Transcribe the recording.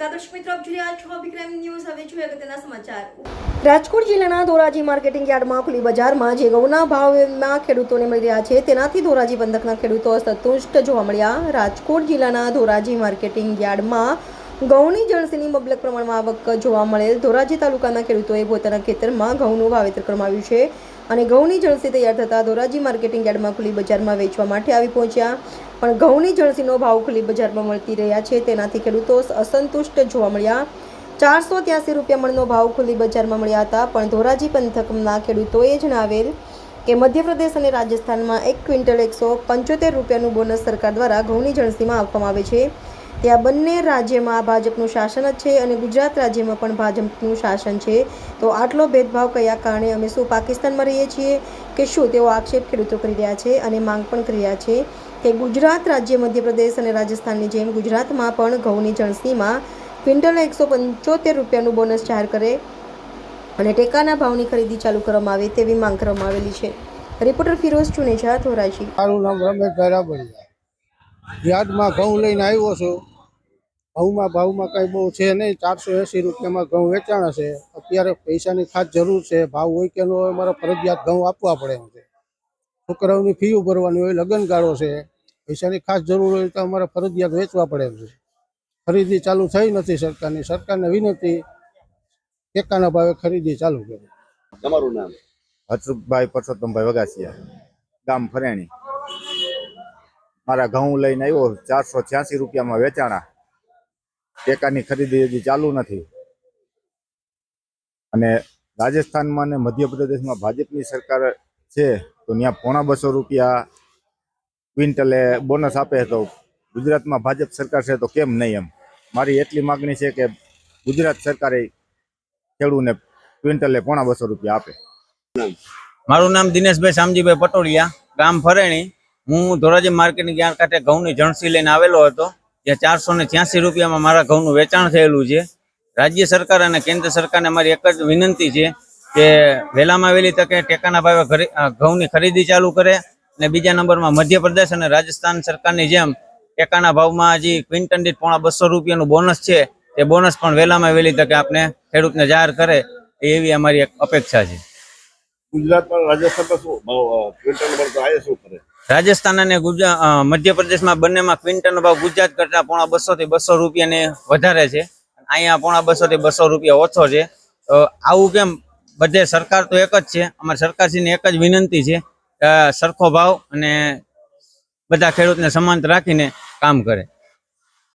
નમસ્કાર સમાચાર. રાજકોટ જિલ્લાના ધોરાજી માર્કેટિંગ યાર્ડમાં ખુલ્લી બજારમાં જે ઘઉંના ભાવમાં ખેડૂતોને મળી રહ્યા છે, તેનાથી ધોરાજી બંધકના ખેડૂતો સંતુષ્ટ જોવા મળ્યા. રાજકોટ જિલ્લાના ધોરાજી માર્કેટિંગ યાર્ડમાં ઘઉંની જણસીની મબલક પ્રમાણમાં આવક જોવા મળેલ. ધોરાજી તાલુકાના ખેડૂતોએ પોતાના ખેતરમાં ઘઉંનું વાવેતર કરવામાં આવ્યું છે અને ઘઉંની જણસી તૈયાર થતાં ધોરાજી માર્કેટિંગ યાર્ડમાં ખુલ્લી બજારમાં વેચવા માટે આવી પહોંચ્યા. પણ ઘઉંની જણસીનો ભાવ ખુલ્લી બજારમાં મળતી રહ્યા છે. તેનાથી ખેડૂતો અસંતુષ્ટ જોવા મળ્યા. ચારસો ત્યાસી રૂપિયા મણનો ભાવ ખુલ્લી બજારમાં મળ્યા હતા. પણ ધોરાજી પંથકના ખેડૂતોએ જણાવેલ કે મધ્યપ્રદેશ અને રાજસ્થાનમાં એક ક્વિન્ટલ એકસો પંચોતેર રૂપિયાનું બોનસ સરકાર દ્વારા ઘઉંની જણસીમાં આપવામાં આવે છે. ત્યાં બંને રાજ્યમાં ભાજપનું શાસન જ છે અને ગુજરાત રાજ્યમાં પણ ભાજપનું શાસન છે. તો આટલો ભેદભાવ કયા કારણે અમે શું પાકિસ્તાનમાં રહીએ છીએ કે શું તેવો આક્ષેપ ખેડૂતો કરી રહ્યા છે અને માંગ પણ કરી રહ્યા છે? કે ગુજરાત રાજ્ય મધ્યપ્રદેશ અને રાજસ્થાનની જેમ ગુજરાતમાં પણ ઘઉંની જણસીમાં ક્વિન્ટલ એકસો પંચોતેર રૂપિયાનું બોનસ જાહેર કરે અને ટેકાના ભાવની ખરીદી ચાલુ કરવામાં આવે તેવી માંગ કરવામાં આવેલી છે. રિપોર્ટર ફિરોઝ ચુનેજા, ધોરાજી. મારું નામ રમેશ રાબડિયા યાદમાં ઘઉં લઈને આવ્યો છું. ઘઉંમાં ભાવમાં કાંઈ બહુ છે નહીં. ચારસો એંસી રૂપિયામાં ઘઉં વેચાણ છે અત્યારે પૈસાની ખાસ જરૂર છે. ભાવ હોય કે ન હોય મારે ફરજિયાત ઘઉં આપવા પડે એમ છે. છોકરાઓની ફી ભરવાની હોય લગ્નગાળો છે પૈસાની ખાસ જરૂર હોય તો અમારે ફરજિયાત વેચવા પડે એમ છે. ખરીદી ચાલુ થઈ નથી સરકારની સરકારને વિનંતી ટેકાના ભાવે ખરીદી ચાલુ કરે. તમારું નામ? હસુભાઈ પરસોત્તમભાઈ વગાસિયા ગામ ફરેણી. મારા ઘઉં લઈને આવ્યો ચારસો છ્યાસી રૂપિયામાં વેચાણા. ટેકાની ખરીદી હજી ચાલુ નથી. અને રાજસ્થાનમાં અને મધ્યપ્રદેશમાં ભાજપની સરકાર છે તો ત્યાં પોણા બસો રૂપિયા ક્વિન્ટલે બોનસ આપે તો ગુજરાતમાં ભાજપ સરકાર છે તો કેમ નહીં એમ? મારી એટલી માગણી છે કે ગુજરાત સરકારે ખેડૂને ક્વિન્ટલે પોણા બસો રૂપિયા આપે. મારું નામ દિનેશભાઈ શામજીભાઈ પટોડિયા ગામ ફરેણી. હું ધોરાજી માર્કેટની યાર્ડ કાંઠે ઘઉંની જણસી લઈને આવેલો હતો જ્યાં ચારસો ને છ્યાસી રૂપિયામાં મારા ઘઉંનું વેચાણ થયેલું છે. રાજ્ય સરકાર અને કેન્દ્ર સરકારને મારી એક જ વિનંતી છે કે વહેલામાં વહેલી તકે ટેકાના ભાવે ઘઉંની ખરીદી ચાલુ કરે અને બીજા નંબરમાં મધ્યપ્રદેશ અને રાજસ્થાન સરકારની જેમ ટેકાના ભાવમાં હજી ક્વિન્ટન દીઠ પોણા બસો રૂપિયાનું બોનસ છે. તે બોનસ પણ વહેલામાં વહેલી તકે આપણે ખેડૂતને જાહેર કરે એવી અમારી એક અપેક્ષા છે. ગુજરાતમાં રાજસ્થાનમાં શું? ક્વિન્ટલ મળતો શું કરે? રાજસ્થાન અને ગુજરાત મધ્યપ્રદેશમાં બંનેમાં ક્વિન્ટલનો ભાવ ગુજરાત કરતા પોણા બસો થી બસો રૂપિયાને વધારે છે. અહીંયા પોણા બસો થી બસો રૂપિયા ઓછો છે. આવું કેમ બધે સરકાર તો એક જ છે. અમારી સરકારશ્રીની એક જ વિનંતી છે સરખો ભાવ અને બધા ખેડૂતને સમાંત રાખીને કામ કરે.